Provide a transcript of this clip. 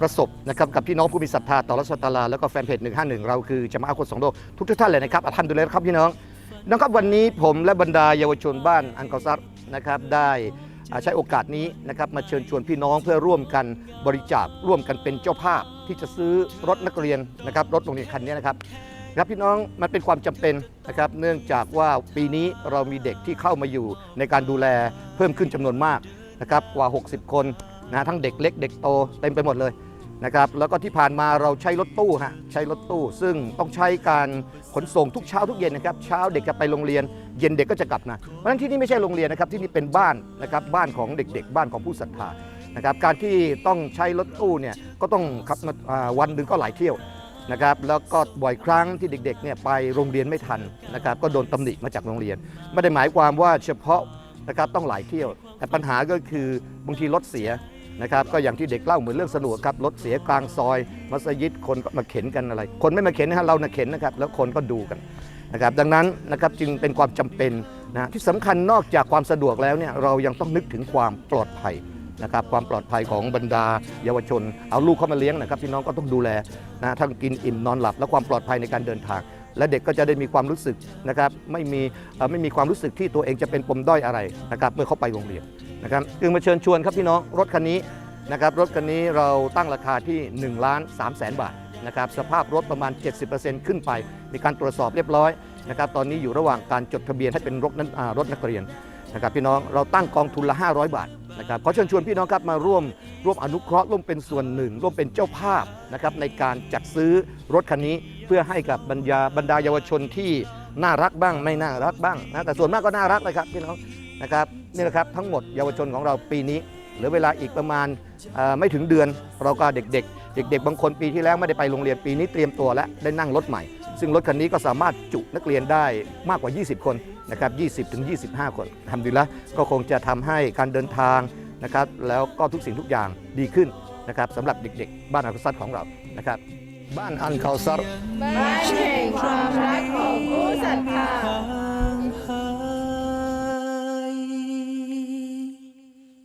ประสบนะครับกับพี่น้องผู้มีศรัทธาต่ออัลลอฮฺสุบฮานะฮูวะตาลาแล้วก็แฟนเพจ 151 เราคือจามะอะห์คนสองโลกทุกท่านเลยนะครับอัลฮัมดุลิลละครับพี่น้องนะครับวันนี้ผมและบรรดาเยาวชนบ้านอันกอซัรนะครับได้ใช้โอกาสนี้นะครับมาเชิญชวนพี่น้องเพื่อร่วมกันบริจาคร่วมกันเป็นเจ้าภาพที่จะซื้อรถนักเรียนนะครับรถโรงเรียนคันนี้นะครับครับพี่น้องมันเป็นความจำเป็นนะครับเนื่องจากว่าปีนี้เรามีเด็กที่เข้ามาอยู่ในการดูแลเพิ่มขึ้นจำนวนมากนะครับกว่า 60 คนนะทั้งเด็กเล็กเด็กโตเต็มไปหมดเลย นะครับแล้วก็ที่ผ่านมาเราใช้รถตู้ฮะใช้รถตู้ ซึ่งต้องใช้การขนส่งทุกเช้าทุกเย็นนะครับเช้าเด็กจะไปโรงเรียน เย็นเด็กก็จะกลับนะเพราะฉะนั้นที่นี่ไม่ใช่โรงเรียนนะครับที่นี่เป็นบ้านนะครับบ้านของเด็กๆ บ้านของผู้ศรัทธานะครับการที่ต้องใช้รถตู้เนี่ยก็ต้องขับมาอ่าวันหนึ่งก็หลายเที่ยวนะครับแล้วก็บ่อยครั้งที่เด็กๆเนี่ยไปโรงเรียนไม่ทันนะครับก็โดนตำหนิมาจากโรงเรียน ไม่ได้หมายความว่าเฉพาะนะครับต้องหลายเที่ยว แต่ปัญหาก็คือบางทีรถเสีย นะครับก็อย่างที่เด็กเล่าเหมือนเรื่องสนุกครับรถเสียกลางซอย มัสยิดคนมาเข็นกันอะไร คนไม่มาเข็นนะฮะเราน่ะเข็นนะครับแล้วคนก็ดูกันนะครับดังนั้นนะครับจึงเป็นความจำเป็นนะที่สำคัญนอกจากความสะดวกแล้วเนี่ยเรายังต้องนึกถึงความปลอดภัยนะครับความปลอดภัยของบรรดาเยาวชน เอาลูกเข้ามาเลี้ยงนะครับพี่น้องก็ต้องดูแลนะทั้งกินอิ่มนอนหลับ และความปลอดภัยในการเดินทาง และเด็กก็จะได้มีความรู้สึกนะครับไม่มีไม่มีความรู้สึกที่ตัวเองจะเป็นปมด้อยอะไรนะครับเมื่อเขาไปโรงเรียน นะครับจึงมาเชิญชวนครับพี่น้องรถคันนี้นะครับรถคันนี้เราตั้งราคาที่ 1 ล้าน3แสนบาทนะครับสภาพรถประมาณ 70%ขึ้นไป มีการตรวจสอบเรียบร้อยนะครับตอนนี้อยู่ระหว่างการจดทะเบียนให้เป็นรถนั้นรถนักเรียนนะครับพี่น้องเราตั้งกองทุนละ 500 บาทนะครับขอเชิญชวนพี่น้องครับมาร่วมร่วมอนุเคราะห์ร่วมเป็นส่วนหนึ่ง ร่วมเป็นเจ้าภาพนะครับในการจัดซื้อรถคันนี้เพื่อให้กับบรรดาบรรดาเยาวชนที่น่ารักบ้างไม่น่ารักบ้างนะแต่ส่วนมากก็น่ารักเลยครับพี่น้อง นะครับนี่แหละครับทั้งหมดเยาวชนของเราปีนี้เหลือเวลาอีกประมาณไม่ถึงเดือน เราก็เด็กๆ เด็ก ๆ บางคนปีที่แล้วไม่ได้ไปโรงเรียนปีนี้เตรียมตัวแล้วได้นั่งรถใหม่ ซึ่งรถคันนี้ก็สามารถจุนักเรียนได้มากกว่า 20 คนนะครับ20ถึง25 คนทำดีแล้วก็คงจะทำให้การเดินทางนะครับแล้วก็ทุกสิ่งทุกอย่างดีขึ้นนะครับสำหรับเด็ก ๆ บ้านอัลคาซัดของเรานะครับบ้านอันคาซัรบ้านแห่งความรักของผู้ศรัทธา